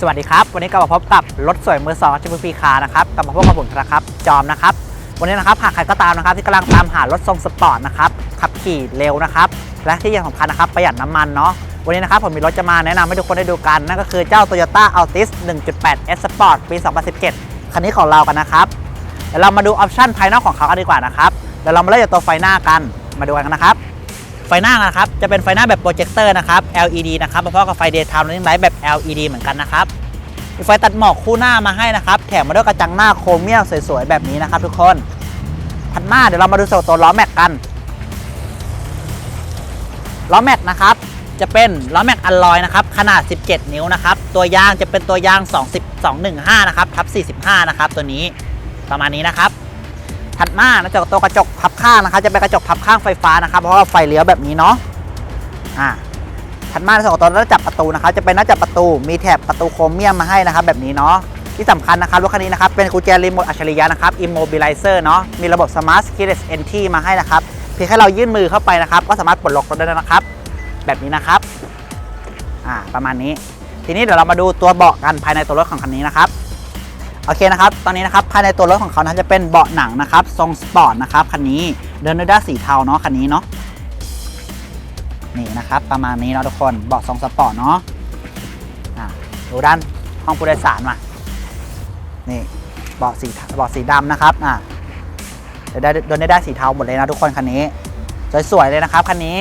สวัสดีครับ วันนี้ก็มาพบกับรถสวยมือสองชิบุฟีคานะครับกลับมาพบกับผมนะครับจอมนะครับ วันนี้นะครับหากใครก็ตามนะครับ ที่กำลังตามหารถทรงสปอร์ตนะครับขับขี่เร็วนะครับและที่ยังสำคัญนะครับประหยัดน้ำมันเนาะวันนี้นะครับผมมีรถจะมาแนะนำให้ทุกคนได้ดูกันนั่นก็คือเจ้า Toyota Altis 1.8 S Sport ปี 2017 คันนี้ของเรากันนะครับเดี๋ยวเรามาดูออปชั่นภายนอกของเขากันดีกว่านะครับเดี๋ยวเรามาเริ่มจากตัวไฟหน้ากันมาดูกันนะครับ ไฟหน้านะครับ จะเป็นไฟหน้าแบบโปรเจคเตอร์นะครับ LED นะครับพร้อมกับไฟ daytime running light แบบ LED เหมือนกันนะครับมีไฟตัดหมอกคู่หน้ามาให้นะครับแถมมาด้วยกระจังหน้าโครเมียมสวยๆแบบนี้นะครับทุกคนถัดมาเดี๋ยวเรามาดูส่วนตัวล้อแม็กกันล้อแม็กนะครับจะเป็นล้อแม็กอัลลอยนะครับขนาด 17 นิ้วนะครับตัวยางจะเป็นตัวยาง 20 215นะครับทับ45นะครับตัวนี้ประมาณนี้นะครับ ถัดมานะจากตัวกระจกพับข้างนะครับจะเป็นกระจกพับข้างไฟฟ้านะครับเพราะว่าไฟเลี้ยวแบบนี้เนาะอ่าถัดมาในส่วนของตัวหน้าจับประตูนะครับจะเป็นหน้าจับประตูมีแถบประตูโครเมียมมาให้นะครับ แบบนี้เนาะที่สำคัญนะครับรถคันนี้นะครับเป็นกุญแจรีโมทอัจฉริยะนะครับ Immobilizer เนาะมีระบบ Smart Keyless Entry มาให้นะครับเพียงแค่เรายื่นมือเข้าไปนะครับ ก็สามารถปลดล็อกรถได้นะครับ แบบนี้นะครับอ่าประมาณนี้ ทีนี้เดี๋ยวเรามาดูตัวเบาะกันภายในตัวรถของคันนี้นะครับ โอเคนะครับ ตอนนี้นะครับภายในตัวรถของเขานะจะเป็นเบาะหนังนะครับทรงสปอร์ตนะครับคันนี้เดินด้วยด้าสีเทาเนาะคันนี้เนาะนี่นะครับประมาณนี้เนาะทุกคนเบาะทรงสปอร์ตเนาะอ่าดูด้านห้องผู้โดยสารมานี่เบาะสีเบาะสีดำนะครับอ่าเดินได้เดินได้ด้าสีเทาหมดเลยนะทุกคนคันนี้สวยๆเลยนะครับคันนี้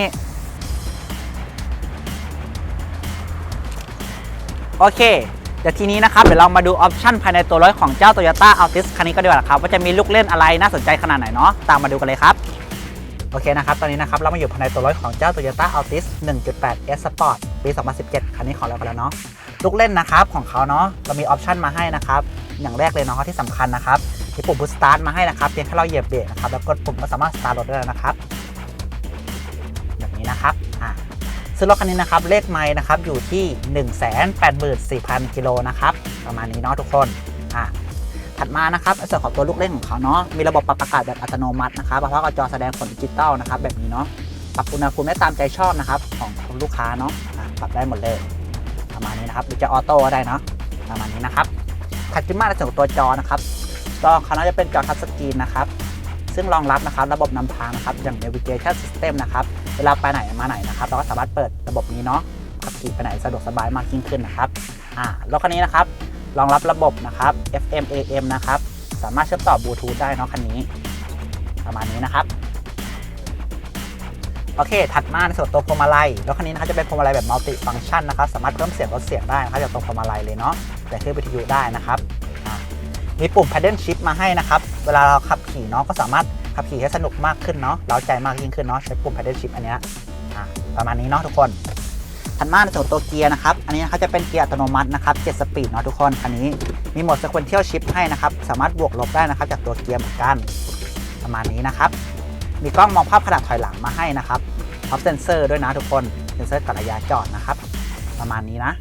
โอเค ดี๋ยวทีนี้นะครับเดี๋ยวเรามาดูออปชั่นภายในตัวรถของเจ้า Toyota Altis คันนี้ก็ดีกว่าครับว่าจะมีลูกเล่นอะไรน่าสนใจขนาดไหนเนาะตามมาดูกันเลยครับโอเคนะครับ ตอนนี้นะครับ เรามาอยู่ภายในตัวรถของเจ้า Toyota Altis 1.8 S Sport ปี 2017 คันนี้ของเรากันแล้วเนาะ ลูกเล่นนะครับของเขาเนาะ เรามีออปชันมาให้นะครับ อย่างแรกเลยเนาะที่สำคัญนะครับมีปุ่ม Push Start มาให้นะครับ เพียงแค่เราเหยียบเบรกนะครับ แล้วกดปุ่มก็สามารถสตาร์ทรถได้แล้วนะครับ ซึ่งรถคันนี้นะครับเลขไม้นะครับอยู่ที่ 184,000กิโลนะครับประมาณนี้เนาะทุกคนอะถัดมานะครับในส่วนของตัวลูกเล่นของเขาเนาะมีระบบปรับอากาศแบบอัตโนมัตินะครับพร้อมกับจอแสดงผลดิจิตอลนะครับแบบนี้เนาะปรับอุณหภูมิได้ตามใจชอบนะครับของลูกค้าเนาะอะปรับได้หมดเลย ประมาณนี้นะครับหรือจะออโต้ก็ได้เนาะประมาณนี้นะครับถัดขึ้นมาในส่วนของตัวจอนะครับจอเขาน่าจะเป็นจอทัชสกรีนนะครับซึ่งรองรับนะครับระบบนำทางนะครับอย่าง navigation system นะครับ เวลาไปไหนมาไหนนะครับเราก็สามารถเปิดระบบนี้เนาะขับขี่ไปไหนสะดวกสบายมากยิ่งขึ้นนะครับอ่ารถคันนี้นะครับรองรับระบบนะครับ FM AM นะครับสามารถเชื่อมต่อบลูทูธได้เนาะคันนี้ ประมาณนี้นะครับโอเค ถัดมาในส่วนตัวพวงมาลัยรถคันนี้นะครับจะเป็นพวงมาลัยแบบมัลติฟัง c t ชันนะครับ สามารถเพิ่มเสียงลดเสียงได้นะครับจากตรงพวงมาลัยเลยเนาะ แต่ขึ้นวิทยุได้นะครับ มีปุ่ม paddle shift มาให้นะครับ เวลาเราขับขี่เนาะก็สามารถ ขับขี่ให้สนุกมากขึ้นเนาะเร้าใจมากยิ่งขึ้นเนาะใช้ปุ่ม paddle shift อันเนี้ยประมาณนี้เนาะทุกคนถัดมาในส่วนตัวเกียร์นะครับ อันนี้นะครับจะเป็นเกียร์อัตโนมัตินะครับ 7 สปีดเนาะทุกคนคันนี้มีโหมด sequential shift ให้นะครับ สามารถบวกลบได้นะครับ จากตัวเกียร์เหมือนกัน ประมาณนี้นะครับ มีกล้องมองภาพขนาดถอยหลังมาให้นะครับพร้อมเซ็นเซอร์ด้วยนะทุกคน เซ็นเซอร์กัดระยะจอดนะครับ ประมาณนี้นะ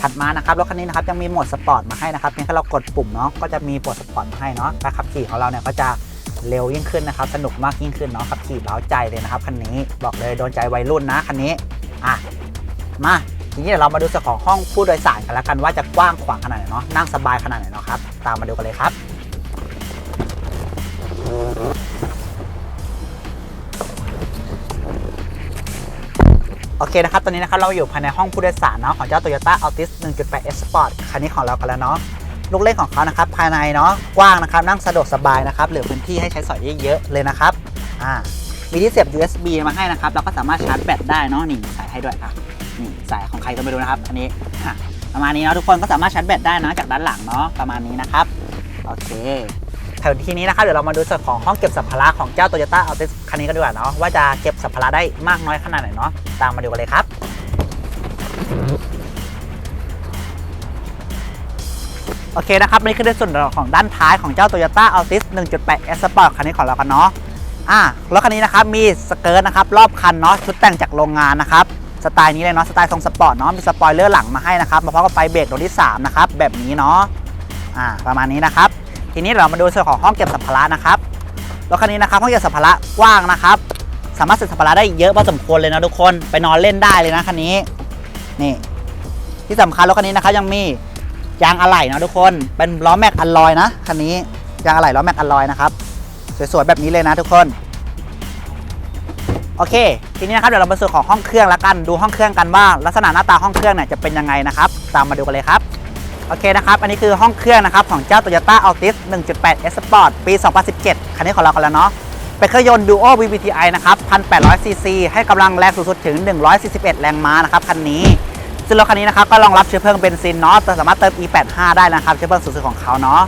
ถัดมานะครับรถคันนี้นะครับยังมีโหมดสปอร์ตมาให้นะครับ เพียงแค่เรากดปุ่มเนาะ ก็จะมีโหมดสปอร์ตมาให้เนาะการขับขี่ของเราเนี่ยก็จะ เร็วยิ่งขึ้นนะครับ สนุกมากยิ่งขึ้นเนาะขับขี่เล้าใจเลยนะครับคันนี้บอกเลยโดนใจวัยรุ่นนะคันนี้อะมาทีนี้เดี๋ยวเรามาดูส่วนของห้องผู้โดยสารกันแล้วกันว่าจะกว้างขวางขนาดไหนเนาะนั่งสบายขนาดไหนเนาะครับตามมาดูกันเลยครับโอเคนะครับ ตอนนี้นะครับ เราอยู่ภายในห้องผู้โดยสารเนาะของเจ้า Toyota Altis 1.8 S Sport คันนี้ของเรากันแล้วเนาะ ลูกเล่นของเขานะครับภายในเนาะกว้างนะครับนั่งสะดวกสบายนะครับเหลือพื้นที่ให้ใช้สอยเยอะๆเลยนะครับอ่ามีที่เสียบ USB มาให้นะครับเราก็สามารถชาร์จแบตได้เนาะนี่สายให้ด้วยอะนี่สายของใครก็ไม่รู้นะครับอันนี้ประมาณนี้เนาะทุกคนก็สามารถชาร์จแบตได้นะจากด้านหลังเนาะประมาณนี้นะครับโอเคแถวที่นี้นะครับเดี๋ยวเรามาดูส่วนของห้องเก็บสัมภาระของเจ้า Toyota Altis คันนี้กันดีกว่าเนาะว่าจะเก็บสัมภาระได้มากน้อยขนาดไหนเนาะตามมาดูกันเลยครับ โอเคนะครับนี่คือในส่วนของด้านท้ายของเจ้า Toyota Altis 1.8 S Sport คันนี้ของเรากันเนาะอ่ารถคันนี้นะครับมีสเกิร์ตนะครับรอบคันเนาะชุดแต่งจากโรงงานนะครับสไตล์นี้เลยเนาะสไตล์ทรงสปอร์ตเนาะมีสปอยเลอร์หลังมาให้นะครับมาพร้อมกับไฟเบรกดวงที่3นะครับแบบนี้เนาะอ่าประมาณนี้นะครับ ทีนี้เรามาดูส่วนของห้องเก็บสัมภาระนะครับรถคันนี้นะครับห้องเก็บสัมภาระกว้างนะครับ สามารถใส่สัมภาระได้เยอะพอสมควรเลยนะทุกคนไปนอนเล่นได้เลยนะคันนี้นี่ที่สำคัญรถคันนี้นะครับยังมี ยางอะไหล่นะทุกคนเป็นล้อแม็กอัลลอยนะคันนี้ยางอะไหล่ล้อแม็กอัลลอยนะครับสวยๆแบบนี้เลยนะทุกคนโอเค ทีนี้นะครับเดี๋ยวเรามาสู่ของห้องเครื่องแล้วกันดูห้องเครื่องกันว่าลักษณะหน้าตาห้องเครื่องเนี่ยจะเป็นยังไงนะครับตามมาดูกันเลยครับโอเคนะครับอันนี้คือห้องเครื่องนะครับของเจ้า Toyota Altis 1.8 S Sport ปี 2017 คันนี้ของเรากันแล้วเนาะเป็นเครื่องยนต์ Duo VVTi นะครับ 1,800 cc ให้กำลังแรงสูงสุดถึง 141 แรงม้านะครับคันนี้ ซึ่งรถคันนี้นะครับก็รองรับเชื้อเพลิงเบนซินเนาะแต่สามารถเติม E85 ได้นะครับเชื้อเพลิงสูงสุดของเขาเนาะ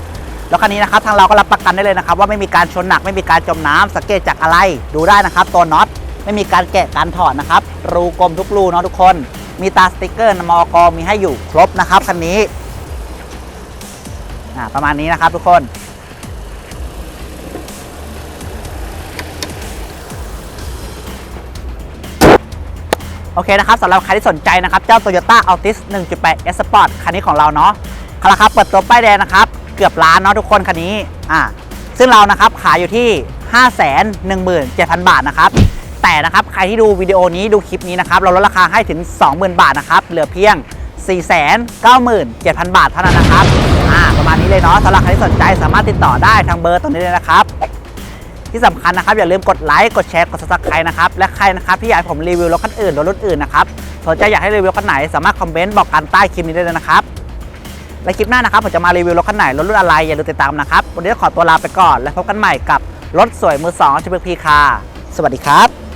รถคันนี้นะครับทางเราก็รับประกันได้เลยนะครับว่าไม่มีการชนหนักไม่มีการจมน้ำสังเกตจากอะไรดูได้นะครับตัวน็อตไม่มีการแกะการถอดนะครับรูกลมทุกรูเนาะทุกคน มีตาสติกเกอร์มอกมีให้อยู่ครบนะครับคันนี้อ่าประมาณนี้นะครับทุกคน โอเคนะครับสำหรับใครที่สนใจนะครับเจ้า Toyota Altis 1.8 S Sport คันนี้ของเราเนาะราคาเปิดตัวป้ายแดงนะครับ เกือบล้านเนาะทุกคนคันนี้อ่าซึ่งเรานะครับขายอยู่ที่ 517,000 บาทนะครับแต่นะครับใครที่ดูวิดีโอนี้ดูคลิปนี้นะครับเราลดราคาให้ถึง 20,000 บาทนะครับเหลือเพียง 497,000 บาทเท่านั้นนะครับอ่าประมาณนี้เลยเนาะสำหรับใครที่สนใจสามารถติดต่อได้ทางเบอร์ตรงนี้เลยนะครับ ที่สำคัญนะครับอย่าลืมกดไลค์กดแชร์กดซับสไครต์นะครับและใครนะครับที่อยากให้ผมรีวิวรถคันอื่นรถรุ่นอื่นนะครับสนใจอยากให้รีวิวคันไหนสามารถคอมเมนต์บอกกันใต้คลิปนี้ได้เลยนะครับและคลิปหน้านะครับผมจะมารีวิวรถคันไหนรถรุ่นอะไรอย่าลืมติดตามนะครับวันนี้ขอตัวลาไปก่อน และพบกันใหม่กับรถสวยมือสองชิบพีคาสวัสดีครับ